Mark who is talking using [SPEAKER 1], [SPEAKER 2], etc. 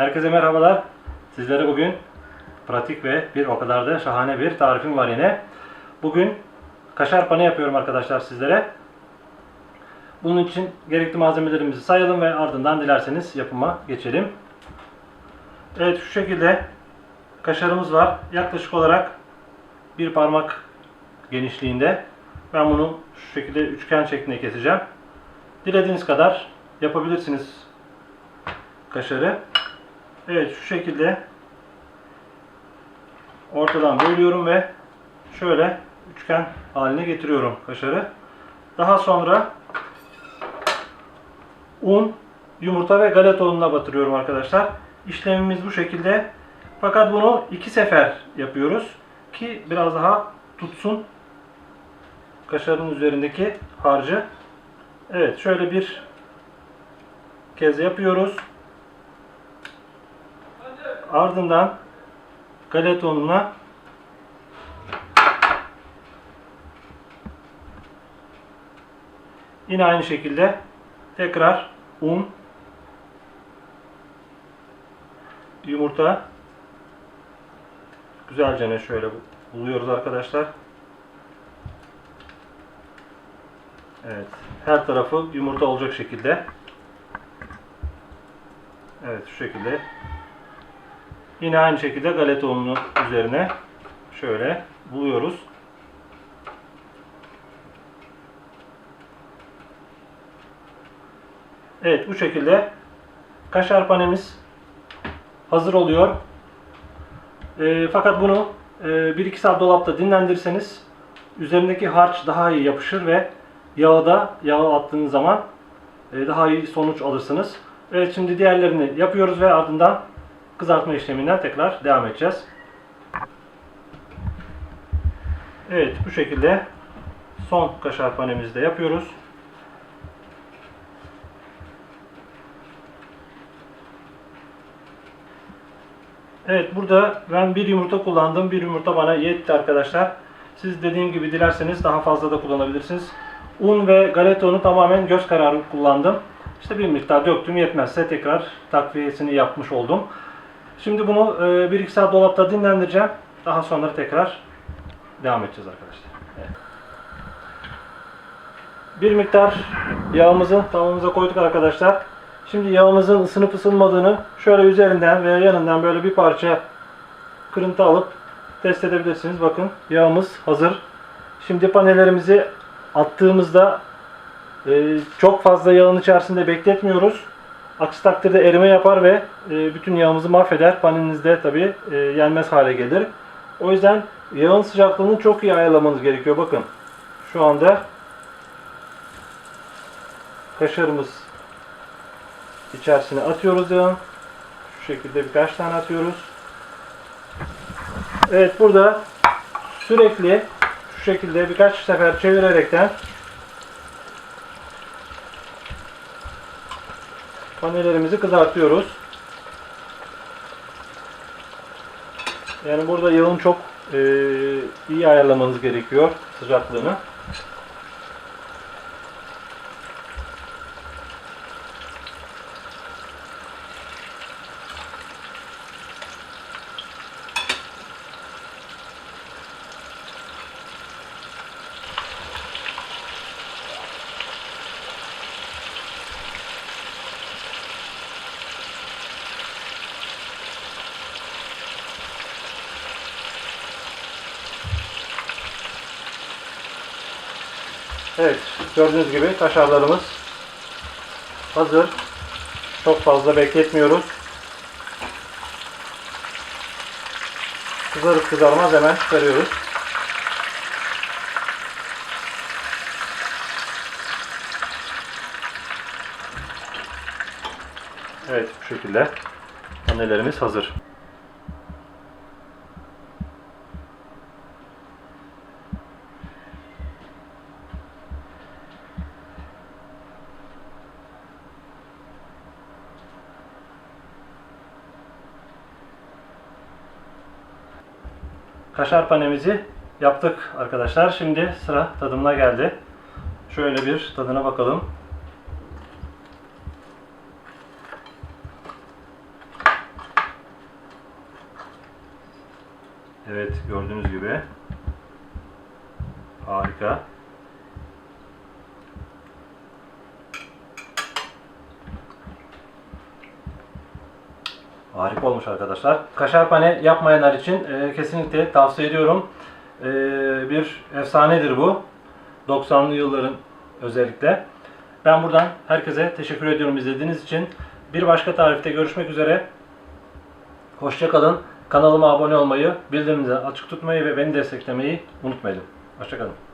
[SPEAKER 1] Herkese merhabalar. Sizlere bugün pratik ve bir o kadar da şahane bir tarifim var yine. Bugün kaşar panı yapıyorum arkadaşlar sizlere. Bunun için gerekli malzemelerimizi sayalım ve ardından dilerseniz yapıma geçelim. Evet şu şekilde kaşarımız var. Yaklaşık olarak bir parmak genişliğinde. Ben bunu şu şekilde üçgen şeklinde keseceğim. Dilediğiniz kadar yapabilirsiniz kaşarı. Evet şu şekilde ortadan bölüyorum ve şöyle üçgen haline getiriyorum kaşarı. Daha sonra un, yumurta ve galeta ununa batırıyorum arkadaşlar. İşlemimiz bu şekilde. Fakat bunu iki sefer yapıyoruz ki biraz daha tutsun kaşarın üzerindeki harcı. Evet şöyle bir kez yapıyoruz. Ardından galeta ununa yine aynı şekilde tekrar un yumurta güzelce şöyle buluyoruz arkadaşlar. Evet. Her tarafı yumurta olacak şekilde. Evet şu şekilde. Yine aynı şekilde galeta ununu üzerine şöyle buluyoruz. Evet bu şekilde kaşar panemiz hazır oluyor. E, fakat bunu e, 1-2 saat dolapta dinlendirirseniz üzerindeki harç daha iyi yapışır ve yağı da yağı attığınız zaman e, daha iyi sonuç alırsınız. Evet şimdi diğerlerini yapıyoruz ve ardından kızartma işleminden tekrar devam edeceğiz. Evet bu şekilde son kaşar panemizi de yapıyoruz. Evet burada ben bir yumurta kullandım. Bir yumurta bana yetti arkadaşlar. Siz dediğim gibi dilerseniz daha fazla da kullanabilirsiniz. Un ve galeta unu tamamen göz kararı kullandım. İşte bir miktar döktüm yetmezse tekrar takviyesini yapmış oldum. Şimdi bunu 1-2 saat dolapta dinlendireceğim. Daha sonra tekrar devam edeceğiz arkadaşlar. Bir miktar yağımızı tavamıza koyduk arkadaşlar. Şimdi yağımızın ısınıp ısınmadığını şöyle üzerinden veya yanından böyle bir parça kırıntı alıp test edebilirsiniz. Bakın yağımız hazır. Şimdi panellerimizi attığımızda e, çok fazla yağın içerisinde bekletmiyoruz. Aksi takdirde erime yapar ve e, bütün yağımızı mahveder. Panelinizde tabi e, yenmez hale gelir. O yüzden yağın sıcaklığını çok iyi ayarlamanız gerekiyor. Bakın şu anda kaşarımız içerisine atıyoruz yağın. Şu şekilde birkaç tane atıyoruz. Evet burada sürekli şu şekilde birkaç sefer çevirerekten panelerimizi kızartıyoruz. Yani burada yağın çok e, iyi ayarlamanız gerekiyor sıcaklığını. Evet, gördüğünüz gibi kaşarlarımız hazır. Çok fazla bekletmiyoruz. Kızarıp kızarmaz hemen çıkarıyoruz. Evet, bu şekilde annelerimiz hazır. kaşar panemizi yaptık arkadaşlar. Şimdi sıra tadımına geldi. Şöyle bir tadına bakalım. Evet gördüğünüz gibi harika. Harika olmuş arkadaşlar. Kaşar pane yapmayanlar için e, kesinlikle tavsiye ediyorum. E, bir efsanedir bu. 90'lı yılların özellikle. Ben buradan herkese teşekkür ediyorum izlediğiniz için. Bir başka tarifte görüşmek üzere. Hoşçakalın. Kanalıma abone olmayı, bildirimleri açık tutmayı ve beni desteklemeyi unutmayın. Hoşçakalın.